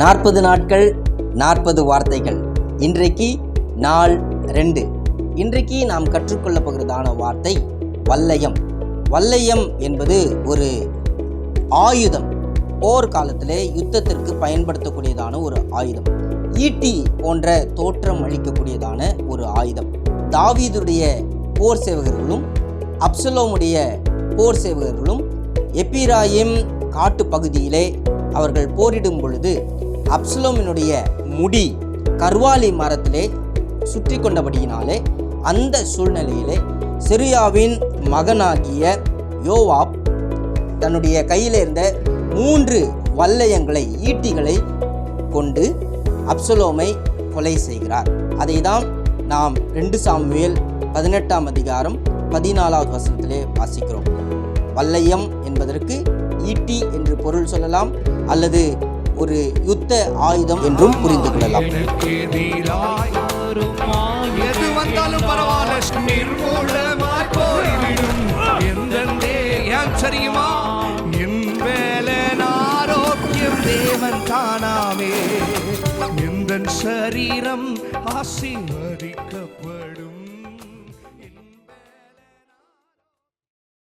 நாற்பது நாட்கள் நாற்பது வார்த்தைகள். இன்றைக்கு நாள் ரெண்டு. இன்றைக்கு நாம் கற்றுக்கொள்ளப் போகிறதான வார்த்தை வல்லையம். வல்லையம் என்பது ஒரு ஆயுதம். போர் காலத்திலே யுத்தத்திற்கு பயன்படுத்தக்கூடியதான ஒரு ஆயுதம். ஈட்டி போன்ற தோற்றம் அளிக்கக்கூடியதான ஒரு ஆயுதம். தாவீதுடைய போர் சேவகர்களும் அப்சலோமுடைய போர் சேவகர்களும் எப்பிராயிம் காட்டு பகுதியிலே அவர்கள் போரிடும் பொழுது அப்சலோமினுடைய முடி கர்வாலி மரத்திலே சுற்றி கொண்டபடியினாலே அந்த சூழ்நிலையிலே சிரியாவின் மகனாகிய யோவாப் தன்னுடைய கையில் இருந்த மூன்று வல்லையங்களை ஈட்டிகளை கொண்டு அப்சலோமை கொலை செய்கிறார். அதை தான் நாம் ரெண்டு சாமுவேல் பதினெட்டாம் அதிகாரம் பதினாலாவது வசனத்திலே வாசிக்கிறோம். வல்லையம் என்பதற்கு ஈட்டி என்று பொருள் சொல்லலாம் அல்லது ஒரு யுத்த ஆயுதம் என்றும் புரிந்து கொள்ளலாம். எனக்கு என் ஆரோக்கியம் தேவன் தானாமே எந்த சரீரம் ஆசீர்வதிக்கப்படும்.